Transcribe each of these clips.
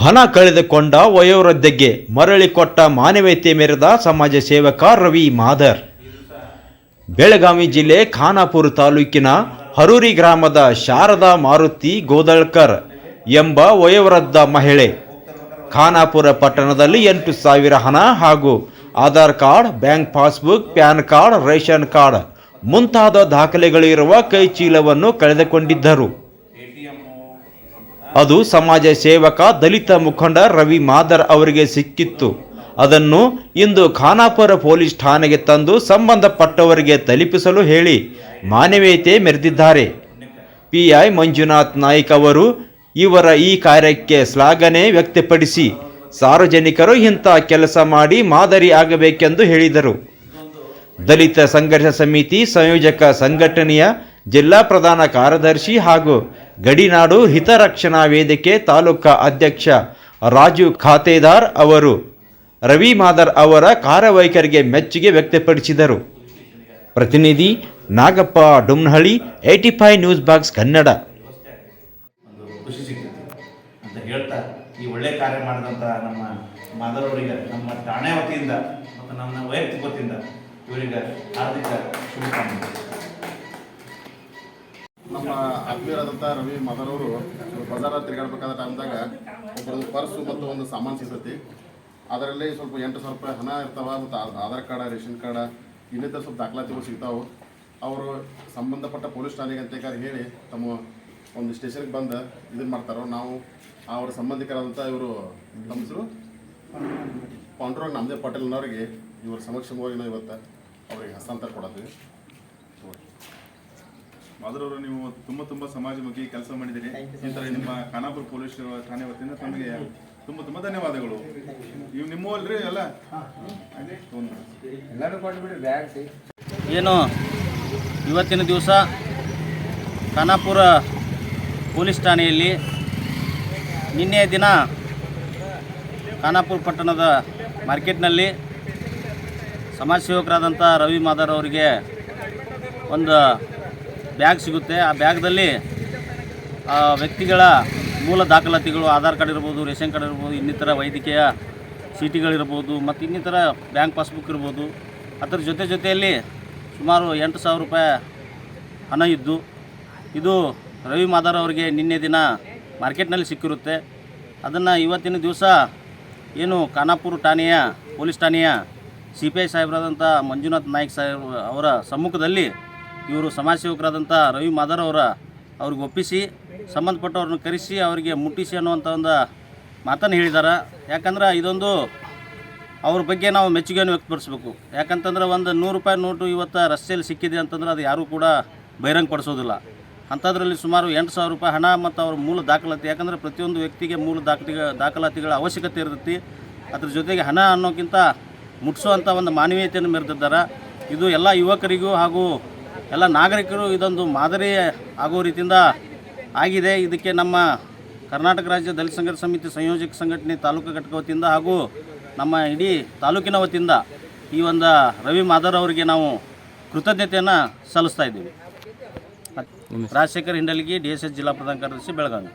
ಹಣ ಕಳೆದುಕೊಂಡ ವಯೋವೃದ್ಧಗೆ ಮರಳಿ ಕೊಟ್ಟ ಮಾನವೀಯತೆ ಮೆರೆದ ಸಮಾಜ ಸೇವಕ ರವಿ ಮಾದರ್ ಬೆಳಗಾವಿ ಜಿಲ್ಲೆ ಖಾನಾಪುರ ತಾಲೂಕಿನ ಹರೂರಿ ಗ್ರಾಮದ ಶಾರದಾ ಮಾರುತಿ ಗೋದಳ್ಕರ್ ಎಂಬ ವಯೋವೃದ್ಧ ಮಹಿಳೆ. ಖಾನಾಪುರ ಪಟ್ಟಣದಲ್ಲಿ ಎಂಟು ಸಾವಿರ ಹಣ ಹಾಗೂ Aadhaar card, bank passbook, pan card, ration card ಮುಂತಾದ ದಾಖಲೆಗಳಿರುವ ಕೈ ಚೀಲವನ್ನು ಕಳೆದುಕೊಂಡಿದ್ದರು. ಅದು ಸಮಾಜ ಸೇವಕ ದಲಿತ ಮುಖಂಡ ರವಿ ಮಾದರ್ ಅವರಿಗೆ ಸಿಕ್ಕಿತ್ತು. ಅದನ್ನು ಇಂದು ಖಾನಾಪುರ ಪೊಲೀಸ್ ಠಾಣೆಗೆ ತಂದು ಸಂಬಂಧಪಟ್ಟವರಿಗೆ ತಲುಪಿಸಲು ಹೇಳಿ ಮಾನವೀಯತೆ ಮೆರೆದಿದ್ದಾರೆ. ಪಿಐ ಮಂಜುನಾಥ್ ನಾಯ್ಕ್ ಅವರು ಇವರ ಈ ಕಾರ್ಯಕ್ಕೆ ಶ್ಲಾಘನೆ ವ್ಯಕ್ತಪಡಿಸಿ ಸಾರ್ವಜನಿಕರು ಇಂಥ ಕೆಲಸ ಮಾಡಿ ಮಾದರಿ ಆಗಬೇಕೆಂದು ಹೇಳಿದರು. ದಲಿತ ಸಂಘರ್ಷ ಸಮಿತಿ ಸಂಯೋಜಕ ಸಂಘಟನೆಯ ಜಿಲ್ಲಾ ಪ್ರಧಾನ ಕಾರ್ಯದರ್ಶಿ ಹಾಗೂ ಗಡಿನಾಡು ಹಿತರಕ್ಷಣಾ ವೇದಿಕೆ ತಾಲೂಕಾ ಅಧ್ಯಕ್ಷ ರಾಜು ಖಾತೆದಾರ್ ಅವರು, ರವಿ ಮಾದರ್ ಅವರ ಕಾರ್ಯವೈಖರಿಗೆ ಮೆಚ್ಚುಗೆ ವ್ಯಕ್ತಪಡಿಸಿದರು. ಪ್ರತಿನಿಧಿ Nagappa Dumnahalli, eighty five news box Kannada. ಖುಷಿ ಸಿಗ್ತಿತ್ತು ಅಂತ ಹೇಳ್ತಾ ಈ ಒಳ್ಳೆ ಕಾರ್ಯ ಮಾಡಿದಂಥ ನಮ್ಮ ಮಾದರವರಿಗೆ ನಮ್ಮ ಠಾಣೆ ವತಿಯಿಂದ ಮತ್ತು ನಮ್ಮ ವೈಯಕ್ತಿಕ ವತಿಯಿಂದ ಇವರಿಗೆ ಹಾರ್ದಿಕ ಶುಭಕಾಮನೆ ನಮ್ಮ ಆತ್ಮೀಯರಾದಂಥ ರವಿ ಮದರವರು ಬಜಾರ ತಿರುಗಾಡ್ಬೇಕಾದ ಟೈಮ್ದಾಗ ಒಬ್ಬರದ್ದು ಪರ್ಸು ಮತ್ತು ಒಂದು ಸಾಮಾನು ಸಿಗ್ತೈತಿ. ಅದರಲ್ಲಿ ಸ್ವಲ್ಪ ಎಂಟು ಸಾವಿರ ರೂಪಾಯಿ ಹಣ ಇರ್ತಾವ ಮತ್ತು ಆಧಾರ್ ಕಾರ್ಡ, ರೇಷನ್ ಕಾರ್ಡ, ಇನ್ನಿತರ ಸ್ವಲ್ಪ ದಾಖಲಾತಿಗಳು ಸಿಗ್ತಾವೆ. ಅವರು ಸಂಬಂಧಪಟ್ಟ ಪೊಲೀಸ್ ಠಾಣೆಗೆ ಅಂತ ಹೇಳಿ ತಮ್ಮ ಒಂದು ಸ್ಟೇಷನ್ಗೆ ಬಂದು ಇದನ್ನು ಮಾಡ್ತಾರೋ ನಾವು ಅವರ ಸಂಬಂಧಿಕರಾದಂಥ ಇವರು ನಮ್ಮ ಹೆಸರು? ಪಾಂಡುರಂಗ್ ನಾಮದೇವ್ ಇವರ ಇವ್ರ ಸಮಕ್ಷಮವಾಗಿ ನಾವು ಇವತ್ತು ಅವರಿಗೆ ಹಸ್ತಾಂತರ ಕೊಡತ್ತೀವಿ. ಮಾಧುರವರು ನೀವು ತುಂಬ ತುಂಬ ಸಮಾಜಮುಖಿ ಕೆಲಸ ಮಾಡಿದ್ದೀರಿ. ಈ ಥರ ನಿಮ್ಮ ಖಾನಾಪುರ ಪೊಲೀಸ್ ಠಾಣೆ ವತಿಯಿಂದ ತಮಗೆ ತುಂಬ ತುಂಬ ಧನ್ಯವಾದಗಳು. ನೀವು ನಿಮ್ಮ ಅಲ್ರಿ ಎಲ್ಲ. ಏನು ಇವತ್ತಿನ ದಿವಸ ಖಾನಾಪುರ ಪೊಲೀಸ್ ಠಾಣೆಯಲ್ಲಿ ನಿನ್ನೆ ದಿನ ಖಾನಾಪುರ ಪಟ್ಟಣದ ಮಾರ್ಕೆಟ್ನಲ್ಲಿ ಸಮಾಜ ಸೇವಕರಾದಂಥ ರವಿ ಮಾದರ್ ಅವರಿಗೆ ಒಂದು ಬ್ಯಾಗ್ ಸಿಗುತ್ತೆ. ಆ ಬ್ಯಾಗ್ದಲ್ಲಿ ವ್ಯಕ್ತಿಗಳ ಮೂಲ ದಾಖಲಾತಿಗಳು, ಆಧಾರ್ ಕಾರ್ಡ್ ಇರ್ಬೋದು, ರೇಷನ್ ಕಾರ್ಡ್ ಇರ್ಬೋದು, ಇನ್ನಿತರ ವೈದ್ಯಕೀಯ ಚೀಟಿಗಳಿರ್ಬೋದು, ಮತ್ತು ಇನ್ನಿತರ ಬ್ಯಾಂಕ್ ಪಾಸ್ಬುಕ್ ಇರ್ಬೋದು. ಅದರ ಜೊತೆ ಜೊತೆಯಲ್ಲಿ ಸುಮಾರು ಎಂಟು ಸಾವಿರ ರೂಪಾಯಿ ಹಣ ಇದ್ದು, ಇದು ರವಿ ಮಾದಾರ್ ಅವರಿಗೆ ನಿನ್ನೆ ದಿನ ಮಾರ್ಕೆಟ್ನಲ್ಲಿ ಸಿಕ್ಕಿರುತ್ತೆ. ಅದನ್ನು ಇವತ್ತಿನ ದಿವಸ ಏನು ಖಾನಾಪುರ ಠಾಣೆಯ, ಪೊಲೀಸ್ ಠಾಣೆಯ ಸಿ ಪಿ ಐ ಸಾಹೇಬರಾದಂಥ ಮಂಜುನಾಥ್ ನಾಯ್ಕ್ ಸಾಹೇಬ್ ಅವರ ಸಮ್ಮುಖದಲ್ಲಿ ಇವರು ಸಮಾಜ ಸೇವಕರಾದಂಥ ರವಿ ಮಾದರ್ ಅವರ ಅವ್ರಿಗೆ ಒಪ್ಪಿಸಿ, ಸಂಬಂಧಪಟ್ಟವ್ರನ್ನ ಕರೆಸಿ ಅವರಿಗೆ ಮುಟ್ಟಿಸಿ ಅನ್ನುವಂಥ ಒಂದು ಮಾತನ್ನು ಹೇಳಿದ್ದಾರೆ ಯಾಕಂದ್ರೆ ಇದೊಂದು ಅವ್ರ ಬಗ್ಗೆ ನಾವು ಮೆಚ್ಚುಗೆಯನ್ನು ವ್ಯಕ್ತಪಡಿಸ್ಬೇಕು. ಯಾಕಂತಂದ್ರೆ ಒಂದು ನೂರು ರೂಪಾಯಿ ನೋಟು ಇವತ್ತು ರಸ್ತೆಯಲ್ಲಿ ಸಿಕ್ಕಿದೆ ಅಂತಂದ್ರೆ ಅದು ಯಾರೂ ಕೂಡ ಬಹಿರಂಗಪಡಿಸೋದಿಲ್ಲ. ಅಂಥದ್ರಲ್ಲಿ ಸುಮಾರು ಎಂಟು ಸಾವಿರ ರೂಪಾಯಿ ಹಣ ಮತ್ತು ಅವ್ರ ಮೂಲ ದಾಖಲಾತಿ. ಯಾಕಂದರೆ ಪ್ರತಿಯೊಂದು ವ್ಯಕ್ತಿಗೆ ಮೂಲ ದಾಖಲೆ ದಾಖಲಾತಿಗಳ ಅವಶ್ಯಕತೆ ಇರ್ತೈತಿ. ಅದ್ರ ಜೊತೆಗೆ ಹಣ ಅನ್ನೋಕ್ಕಿಂತ ಮುಟ್ಟಿಸುವಂಥ ಒಂದು ಮಾನವೀಯತೆಯನ್ನು ಮೆರೆದಿದ್ದಾರೆ. ಇದು ಎಲ್ಲ ಯುವಕರಿಗೂ ಹಾಗೂ ಎಲ್ಲ ನಾಗರಿಕರು ಇದೊಂದು ಮಾದರಿ ಆಗೋ ರೀತಿಯಿಂದ ಆಗಿದೆ. ಇದಕ್ಕೆ ನಮ್ಮ ಕರ್ನಾಟಕ ರಾಜ್ಯ ದಲಿತ ಸಂಘರ್ಷ ಸಮಿತಿ ಸಂಯೋಜಕ ಸಂಘಟನೆ ತಾಲೂಕು ಘಟಕ ವತಿಯಿಂದ ಹಾಗೂ ನಮ್ಮ ಇಡೀ ತಾಲೂಕಿನ ವತಿಯಿಂದ ಈ ಒಂದು ರವಿ ಮಾದರ್ ಅವರಿಗೆ ನಾವು ಕೃತಜ್ಞತೆಯನ್ನು ಸಲ್ಲಿಸ್ತಾ ಇದ್ದೀವಿ. Rajashekhar Hindalgi D S S ಜಿಲ್ಲಾ ಪ್ರಧಾನ ಕಾರ್ಯದರ್ಶಿ ಬೆಳಗಾವಿ.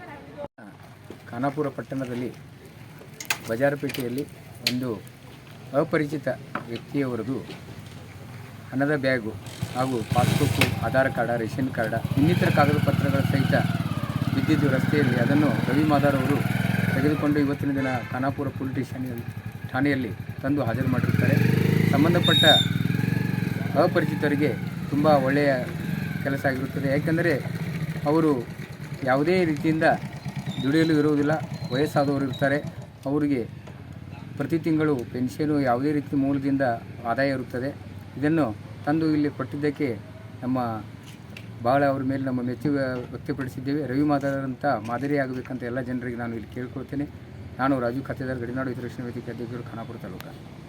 ಖಾನಾಪುರ ಪಟ್ಟಣದಲ್ಲಿ ಬಜಾರಪೇಟೆಯಲ್ಲಿ ಒಂದು ಅಪರಿಚಿತ ವ್ಯಕ್ತಿಯವರದು ಹಣದ ಬ್ಯಾಗು ಹಾಗೂ passbook Aadhaar card, ration card, ಇನ್ನಿತರ ಕಾಗದ ಪತ್ರಗಳ ಸಹಿತ ಬಿದ್ದಿದ್ದು ರಸ್ತೆಯಲ್ಲಿ ಅದನ್ನು ರವಿ ಮಾದಾರ್ ಅವರು ತೆಗೆದುಕೊಂಡು ಇವತ್ತಿನ ದಿನ ಖಾನಾಪುರ ಪೊಲೀಸ್ ಸ್ಟೇಷನ್ ಠಾಣೆಯಲ್ಲಿ ತಂದು ಹಾಜರು ಮಾಡಿರ್ತಾರೆ. ಸಂಬಂಧಪಟ್ಟ ಅಪರಿಚಿತರಿಗೆ ತುಂಬ ಒಳ್ಳೆಯ ಕೆಲಸ ಆಗಿರುತ್ತದೆ. ಯಾಕೆಂದರೆ ಅವರು ಯಾವುದೇ ರೀತಿಯಿಂದ ದುಡಿಯಲು ಇರುವುದಿಲ್ಲ. ವಯಸ್ಸಾದವರು ಇರ್ತಾರೆ. ಅವರಿಗೆ ಪ್ರತಿ ತಿಂಗಳು ಪೆನ್ಷನು ಯಾವುದೇ ರೀತಿ ಮೂಲದಿಂದ ಆದಾಯ ಇರುತ್ತದೆ. ಇದನ್ನು ತಂದು ಇಲ್ಲಿ ಕೊಟ್ಟಿದ್ದಕ್ಕೆ ನಮ್ಮ ಭಾಳ ಅವ್ರ ಮೇಲೆ ನಮ್ಮ ಮೆಚ್ಚುಗೆ ವ್ಯಕ್ತಪಡಿಸಿದ್ದೇವೆ. ರವಿ ಮಾತಾಡಿದಂಥ ಮಾದರಿಯಾಗಬೇಕಂತ ಎಲ್ಲ ಜನರಿಗೆ ನಾನು ಇಲ್ಲಿ ಕೇಳ್ಕೊಳ್ತೇನೆ. ನಾನು ರಾಜು ಖಾತೆದಾರ್ ಗಡಿನಾಡು ಹಿತರಕ್ಷಣಾ ವೇದಿಕೆ ಅಧ್ಯಕ್ಷರು ಖಾನಾಪುರ ತಾಲೂಕು.